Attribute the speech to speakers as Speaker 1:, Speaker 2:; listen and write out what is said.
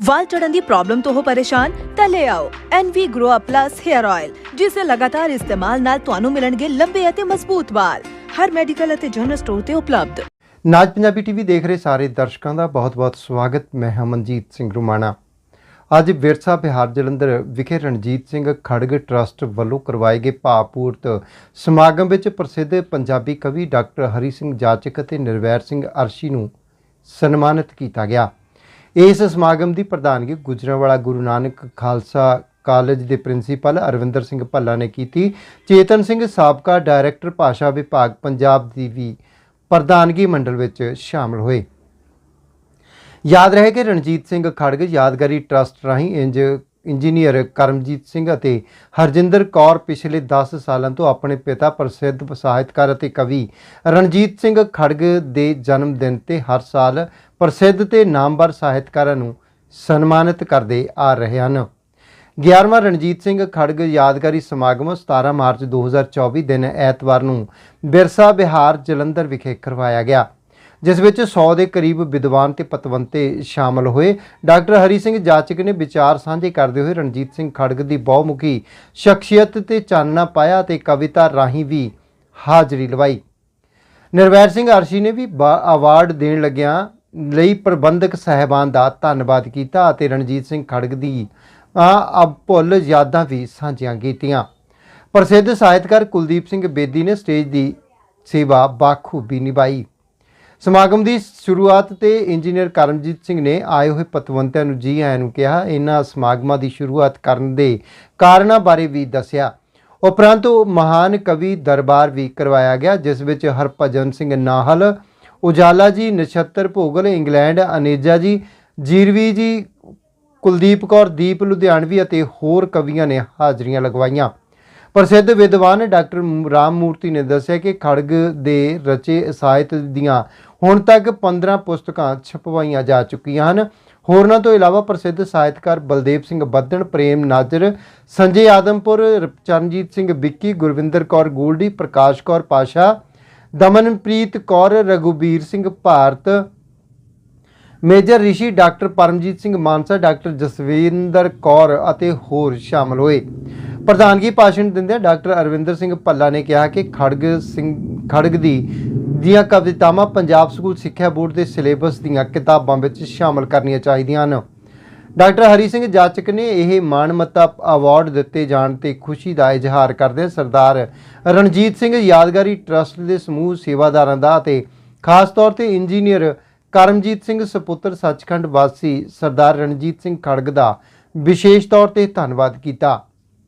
Speaker 1: ਵਾਲ ਚੜਨ ਦੀ ਪ੍ਰੋਬਲਮ ਤੋਂ ਹੋ ਪਰੇਸ਼ਾਨ, ਤਾਂ ਲੈ ਆਓ NV Grow Plus Hair Oil ਜਿਸ ਦੇ ਲਗਾਤਾਰ ਇਸਤੇਮਾਲ ਨਾਲ ਤੁਹਾਨੂੰ ਮਿਲਣਗੇ ਲੰਬੇ ਅਤੇ ਮਜ਼ਬੂਤ ਵਾਲ। ਹਰ ਮੈਡੀਕਲ ਅਤੇ ਜਨਰਲ ਸਟੋਰ ਤੇ ਉਪਲਬਧ।
Speaker 2: ਨਾਜ ਪੰਜਾਬੀ ਟੀਵੀ ਦੇਖ ਰਹੇ ਸਾਰੇ ਦਰਸ਼ਕਾਂ ਦਾ ਬਹੁਤ-ਬਹੁਤ ਸਵਾਗਤ। ਮੈਂ ਹਾਂ ਸਿੰਘ ਰੁਮਾਣਾ। ਅੱਜ ਵਿਰਸਾ ਬਿਹਾਰ ਜਲੰਧਰ ਵਿਖੇ ਰਣਜੀਤ ਸਿੰਘ ਖੜਗ ਟਰਸਟ ਵੱਲੋਂ ਕਰਵਾਏ ਗਏ ਭਾਵਪੂਰਤ ਸਮਾਗਮ ਵਿੱਚ ਪ੍ਰਸਿੱਧ ਪੰਜਾਬੀ ਕਵੀ ਡਾਕਟਰ ਹਰੀ ਸਿੰਘ ਜਾਚਕ ਅਤੇ ਨਿਰਵੈਰ ਸਿੰਘ ਅਰਸ਼ੀ ਨੂੰ ਸਨਮਾਨਿਤ ਕੀਤਾ ਗਿਆ। ਇਸ ਸਮਾਗਮ ਦੀ ਪ੍ਰਧਾਨਗੀ ਗੁਜਰਾਂਵਾਲਾ ਗੁਰੂ ਨਾਨਕ ਖਾਲਸਾ ਕਾਲਜ ਦੇ ਪ੍ਰਿੰਸੀਪਲ ਅਰਵਿੰਦਰ ਸਿੰਘ ਭੱਲਾ ਨੇ ਕੀਤੀ। ਚੇਤਨ ਸਿੰਘ ਸਾਬਕਾ ਡਾਇਰੈਕਟਰ ਭਾਸ਼ਾ ਵਿਭਾਗ ਪੰਜਾਬ ਦੀ ਵੀ ਪ੍ਰਧਾਨਗੀ ਮੰਡਲ ਵਿੱਚ ਸ਼ਾਮਲ ਹੋਏ। ਯਾਦ ਰਹੇ ਕਿ ਰਣਜੀਤ ਸਿੰਘ ਖੜਗ ਯਾਦਗਾਰੀ ਟਰਸਟ ਰਾਹੀਂ ਇੰਜ ਇੰਜੀਨੀਅਰ ਕਰਮਜੀਤ ਸਿੰਘ ਅਤੇ ਹਰਜਿੰਦਰ ਕੌਰ ਪਿਛਲੇ 10 ਸਾਲਾਂ ਤੋਂ ਆਪਣੇ ਪਿਤਾ ਪ੍ਰਸਿੱਧ ਸਾਹਿਤਕਾਰ ਅਤੇ ਕਵੀ ਰਣਜੀਤ ਸਿੰਘ ਖੜਗ ਦੇ ਜਨਮ ਦਿਨ ਤੇ ਹਰ ਸਾਲ ਪ੍ਰਸਿੱਧ ਤੇ ਨਾਮਵਰ ਸਾਹਿਤਕਾਰਾਂ ਨੂੰ ਸਨਮਾਨਿਤ ਕਰਦੇ ਆ ਰਹੇ ਹਨ। 11ਵਾਂ ਰਣਜੀਤ ਸਿੰਘ ਖੜਗ ਯਾਦਗਾਰੀ ਸਮਾਗਮ 17 ਮਾਰਚ 2024 ਦਿਨ ਐਤਵਾਰ ਨੂੰ ਬਿਰਸਾ ਬਿਹਾਰ ਜਲੰਧਰ ਵਿਖੇ ਕਰਵਾਇਆ ਗਿਆ, ਜਿਸ ਵਿੱਚ 100 ਦੇ ਕਰੀਬ ਵਿਦਵਾਨ ਤੇ ਪਤਵੰਤੇ ਸ਼ਾਮਲ ਹੋਏ। ਡਾਕਟਰ ਹਰੀ ਸਿੰਘ ਜਾਚਕ ਨੇ ਵਿਚਾਰ ਸਾਂਝੇ ਕਰਦੇ ਹੋਏ ਰਣਜੀਤ ਸਿੰਘ ਖੜਗ ਦੀ ਬਹੁਮੁਖੀ ਸ਼ਖਸੀਅਤ ਤੇ ਚਾਨਣਾ ਪਾਇਆ ਤੇ ਕਵਿਤਾ ਰਾਹੀਂ ਵੀ ਹਾਜ਼ਰੀ ਲਵਾਈ। ਨਿਰਵੈਰ ਸਿੰਘ ਅਰਸ਼ੀ ਨੇ ਵੀ ਬਾ- ਅਵਾਰਡ ਦੇਣ ਲੱਗਿਆਂ ਲਈ ਪ੍ਰਬੰਧਕ ਸਹਿਬਾਨ ਦਾ ਧੰਨਵਾਦ ਕੀਤਾ ਅਤੇ ਰਣਜੀਤ ਸਿੰਘ ਖੜਗ ਦੀ ਅਭੁੱਲ ਯਾਦਾਂ ਵੀ ਸਾਂਝੀਆਂ ਕੀਤੀਆਂ। ਪ੍ਰਸਿੱਧ ਸਾਹਿਤਕਾਰ ਕੁਲਦੀਪ ਸਿੰਘ ਬੇਦੀ ਨੇ ਸਟੇਜ ਦੀ ਸੇਵਾ ਬਾਖੂਬੀ ਨਿਭਾਈ। ਸਮਾਗਮ ਦੀ ਸ਼ੁਰੂਆਤ ਤੇ ਇੰਜੀਨੀਅਰ ਕਰਮਜੀਤ ਸਿੰਘ ਨੇ ਆਏ ਹੋਏ ਪਤਵੰਤਿਆਂ ਨੂੰ ਜੀ ਆਇਆਂ ਨੂੰ ਕਿਹਾ, ਇਹਨਾਂ ਸਮਾਗਮਾਂ ਦੀ ਸ਼ੁਰੂਆਤ ਕਰਨ ਦੇ ਕਾਰਨਾਂ ਬਾਰੇ ਵੀ ਦੱਸਿਆ। ਉਪਰੰਤ ਉਹ ਮਹਾਨ ਕਵੀ ਦਰਬਾਰ ਵੀ ਕਰਵਾਇਆ ਗਿਆ, ਜਿਸ ਵਿੱਚ ਹਰਭਜਨ ਸਿੰਘ ਨਾਹਲ ਉਜਾਲਾ ਜੀ, ਨਛੱਤਰ, ਭੋਗਲ, ਇੰਗਲੈਂਡ, ਅਨੇਜਾ ਜੀ, ਜੀਰਵੀ ਜੀ, ਕੁਲਦੀਪ ਕੌਰ, ਦੀਪ ਲੁਧਿਆਣਵੀ ਅਤੇ ਹੋਰ ਕਵੀਆਂ ਨੇ ਹਾਜ਼ਰੀਆਂ ਲਗਵਾਈਆਂ। ਪ੍ਰਸਿੱਧ ਵਿਦਵਾਨ ਡਾਕਟਰ ਰਾਮ ਮੂਰਤੀ ਨੇ ਦੱਸਿਆ ਕਿ ਖੜਗ ਦੇ ਰਚੇ ਸਾਹਿਤ ਦੀਆਂ ਹੁਣ ਤੱਕ 15 ਪੁਸਤਕਾਂ ਛਪਵਾਈਆਂ ਜਾ ਚੁੱਕੀਆਂ ਹਨ। ਹੋਰਨਾਂ ਤੋਂ ਇਲਾਵਾ ਪ੍ਰਸਿੱਧ ਸਾਹਿਤਕਾਰ Baldev Singh Baddan Prem Najar, Sanjay Adampur, Charanjit Singh Vicky, Gurvinder Kaur Goldy, Prakash Kaur Pasha Damanpreet Kaur, Raghubir Singh Bharat, major Rishi doctor Paramjit Singh Mansa, doctor Jaswinder Kaur ਅਤੇ ਹੋਰ ਸ਼ਾਮਲ ਹੋਏ। ਪ੍ਰਧਾਨਗੀ ਭਾਸ਼ਣ ਦਿੰਦਿਆਂ ਡਾਕਟਰ ਅਰਵਿੰਦਰ ਸਿੰਘ ਭੱਲਾ ਨੇ ਕਿਹਾ ਕਿ ਖੜਗ ਸਿੰਘ, ਖੜਗ ਦੀ, ਦੀਆਂ ਕਵਿਤਾਵਾਂ ਪੰਜਾਬ ਸਕੂਲ ਸਿੱਖਿਆ ਬੋਰਡ ਦੇ ਸਿਲੇਬਸ ਦੀਆਂ ਕਿਤਾਬਾਂ ਵਿੱਚ ਸ਼ਾਮਲ ਕਰਨੀਆਂ ਚਾਹੀਦੀਆਂ ਹਨ। ਡਾਕਟਰ ਹਰੀ ਸਿੰਘ ਜਾਚਕ ਨੇ ਇਹ ਮਾਣਮੱਤਾ ਅਵਾਰਡ ਦਿੱਤੇ ਜਾਣ ਤੇ ਖੁਸ਼ੀ ਦਾ ਇਜ਼ਹਾਰ ਕਰਦੇ ਸਰਦਾਰ ਰਣਜੀਤ ਸਿੰਘ ਯਾਦਗਾਰੀ ਟਰਸਟ ਦੇ ਸਮੂਹ ਸੇਵਾਦਾਰਾਂ ਦਾ ਅਤੇ ਖਾਸ ਤੌਰ ਤੇ ਇੰਜੀਨੀਅਰ ਕਰਮਜੀਤ ਸਿੰਘ ਸਪੁੱਤਰ ਸੱਚਖੰਡ ਵਾਸੀ ਸਰਦਾਰ ਰਣਜੀਤ ਸਿੰਘ ਖੜਗ ਦਾ ਵਿਸ਼ੇਸ਼ ਤੌਰ ਤੇ ਧੰਨਵਾਦ ਕੀਤਾ।